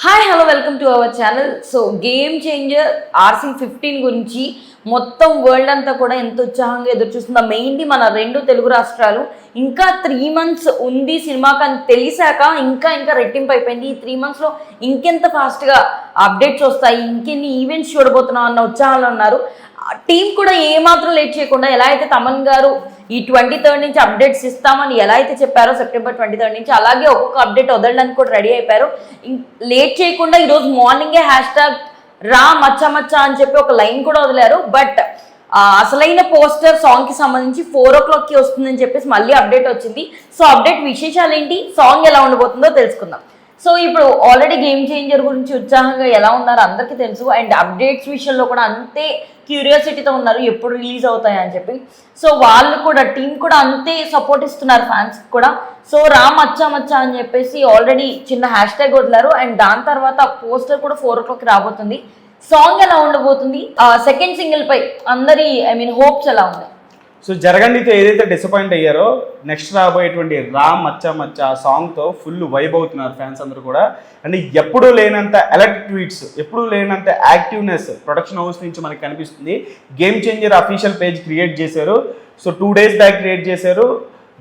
Hi hello welcome to our channel so game changer RC fifteen గురించి మొత్తం world అంతా కూడా ఎంత ఉత్సాహంగా ఎదురు చూస్తుందా మెయిన్లీ మన రెండు తెలుగు రాష్ట్రాలు. ఇంకా త్రీ మంత్స్ ఉంది సినిమాకి అని తెలిసాక ఇంకా ఇంకా రెట్టింపు అయిపోయింది. ఈ త్రీ మంత్స్లో ఇంకెంత ఫాస్ట్గా అప్డేట్స్ వస్తాయి ఇంకెన్ని ఈవెంట్స్ చూడబోతున్నాం అన్న ఉత్సాహంలో ఉన్నారు టీం కూడా ఏమాత్రం లేట్ చేయకుండా ఎలా అయితే తమన్ గారు ఈ ట్వంటీ థర్డ్ నుంచి అప్డేట్స్ ఇస్తామని ఎలా అయితే చెప్పారో సెప్టెంబర్ ట్వంటీ థర్డ్ నుంచి అలాగే ఒక్కొక్క అప్డేట్ వదలడానికి కూడా రెడీ అయిపోయారు. లేట్ చేయకుండా ఈరోజు మార్నింగే హ్యాష్ ట్యాగ్ రా మచ్చ మచ్చ అని చెప్పి ఒక లైన్ కూడా వదిలారు. బట్ అసలైన పోస్టర్ సాంగ్కి సంబంధించి ఫోర్ ఓ క్లాక్కి వస్తుందని చెప్పేసి మళ్ళీ అప్డేట్ వచ్చింది. సో అప్డేట్ విశేషాలు ఏంటి సాంగ్ ఎలా ఉండబోతుందో తెలుసుకుందాం. సో ఇప్పుడు ఆల్రెడీ గేమ్ చేంజర్ గురించి ఉత్సాహంగా ఎలా ఉన్నారో అందరికీ తెలుసు. అండ్ అప్డేట్స్ విషయంలో కూడా అంతే క్యూరియాసిటీతో ఉన్నారు ఎప్పుడు రిలీజ్ అవుతాయని చెప్పి. సో వాళ్ళు కూడా టీం కూడా అంతే సపోర్ట్ ఇస్తున్నారు ఫ్యాన్స్ కూడా. సో రామ్ మచ్చా మచ్చా అని చెప్పేసి ఆల్రెడీ చిన్న హ్యాష్ ట్యాగ్ వదిలారు. అండ్ దాని తర్వాత పోస్టర్ కూడా ఫోర్ ఓ క్లాక్ రాబోతుంది. సాంగ్ ఎలా ఉండబోతుంది? సెకండ్ సింగిల్ పై అందరి ఐ మీన్ హోప్స్ ఎలా ఉన్నాయి? సో జరగండితో ఏదైతే డిసప్పాయింట్ అయ్యారో నెక్స్ట్ రాబోయేటువంటి రామ్ మచ్చ మచ్చ ఆ సాంగ్తో ఫుల్ వైబ్ అవుతున్నారు ఫ్యాన్స్ అందరూ కూడా. అండ్ ఎప్పుడూ లేనంత ఎలక్ట్ ట్వీట్స్ ఎప్పుడూ లేనంత యాక్టివ్నెస్ ప్రొడక్షన్ హౌస్ నుంచి మనకి కనిపిస్తుంది. Game changer official page create చేశారు. So two days back create చేశారు.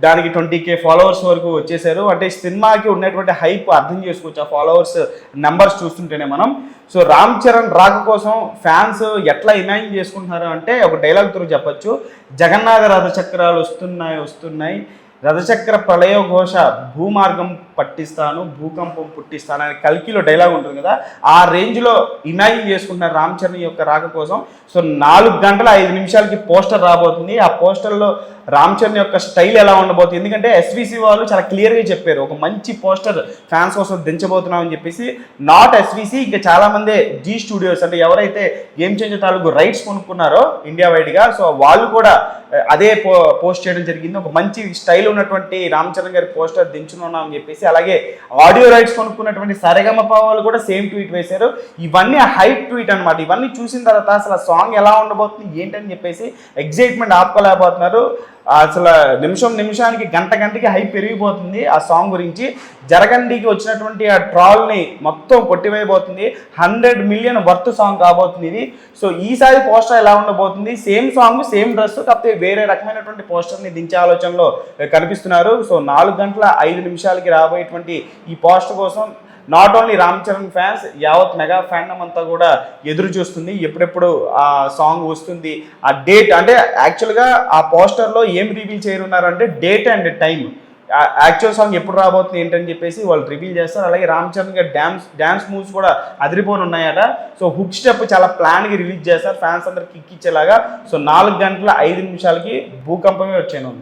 దానికి ట్వంటీ కే ఫాలోవర్స్ వరకు వచ్చేసారు. అంటే సినిమాకి ఉన్నటువంటి హైప్ అర్థం చేసుకోవచ్చు. ఆ ఫాలోవర్స్ నెంబర్స్ చూస్తుంటేనే మనం. సో రామ్ చరణ్ రాక కోసం ఫ్యాన్స్ ఎట్లా ఇమాజిన్ చేసుకుంటున్నారు అంటే ఒక డైలాగ్ త్రూ చెప్పచ్చు. జగన్నాథ రథచక్రాలు వస్తున్నాయి వస్తున్నాయి. రథచక్ర ప్రళయ ఘోష భూమార్గం పట్టిస్తాను భూకంపం పుట్టిస్తాను అనే కల్కిలో డైలాగ్ ఉంటుంది కదా ఆ రేంజ్లో ఇమాజిన్ చేసుకున్న రామ్ చరణ్ యొక్క రాక కోసం. సో నాలుగు గంటల ఐదు నిమిషాలకి పోస్టర్ రాబోతుంది. ఆ పోస్టర్లో రామ్ చరణ్ యొక్క స్టైల్ ఎలా ఉండబోతుంది? ఎందుకంటే ఎస్విసి వాళ్ళు చాలా క్లియర్గా చెప్పారు ఒక మంచి పోస్టర్ ఫ్యాన్స్ కోసం దించబోతున్నాం అని చెప్పేసి. నాట్ ఎస్విసి ఇంకా చాలామంది జీ స్టూడియోస్ అంటే ఎవరైతే గేమ్ చేంజర్ తాలూకు రైట్స్ కొనుక్కున్నారో ఇండియా వైడ్గా సో వాళ్ళు కూడా అదే పో పోస్ట్ చేయడం జరిగింది. ఒక మంచి స్టైల్ ఉన్నటువంటి రామ్ చరణ్ గారి పోస్టర్ దించున్నాం అని చెప్పేసి అలాగే ఆడియో రైట్స్ కొనుక్కున్నటువంటి సరగమ వాళ్ళు కూడా సేమ్ ట్వీట్ వేశారు. ఇవన్నీ హైప్ ట్వీట్ అనమాట ఇవన్నీ చూసిన తర్వాత అసలు ఆ సాంగ్ ఎలా ఉండబోతుంది ఏంటని చెప్పేసి ఎగ్జైట్మెంట్ ఆపుకోలేకపోతున్నారు. అసలు నిమిషం నిమిషానికి గంట గంటకి హైప్ పెరిగిపోతుంది. ఆ సాంగ్ గురించి జరగండికి వచ్చినటువంటి ఆ ట్రాల్ని మొత్తం కొట్టివేయబోతుంది. హండ్రెడ్ మిలియన్ వర్త్ సాంగ్ కాబోతుంది ఇది. సో ఈసారి పోస్టర్ ఎలా ఉండబోతుంది? సేమ్ సాంగ్ సేమ్ డ్రెస్ కాకపోతే వేరే రకమైనటువంటి పోస్టర్ని దించే ఆలోచనలో కనిపిస్తున్నారు. సో నాలుగు గంటల ఐదు నిమిషాలకి రాబోయేటువంటి ఈ పోస్టర్ కోసం not only Ram Charan fans యావత్ మెగా ఫ్యాన్ అంతా కూడా ఎదురు చూస్తుంది. ఎప్పుడెప్పుడు ఆ సాంగ్ వస్తుంది ఆ డేట్ అంటే యాక్చువల్గా ఆ పోస్టర్లో ఏం reveal చేయనున్నారంటే date and time actual song ఎప్పుడు రాబోతుంది ఏంటని చెప్పేసి వాళ్ళు రివీల్ చేస్తారు. అలాగే రామ్ చరణ్ గారి డ్యాన్స్ డ్యాన్స్ మూవ్స్ కూడా అదిరిపోని ఉన్నాయట సో హుక్ స్టెప్ చాలా ప్లాన్గా రిలీజ్ చేస్తారు. ఫ్యాన్స్ అందరికి కిక్ ఇచ్చేలాగా. సో నాలుగు గంటల ఐదు నిమిషాలకి భూకంపమే వచ్చాను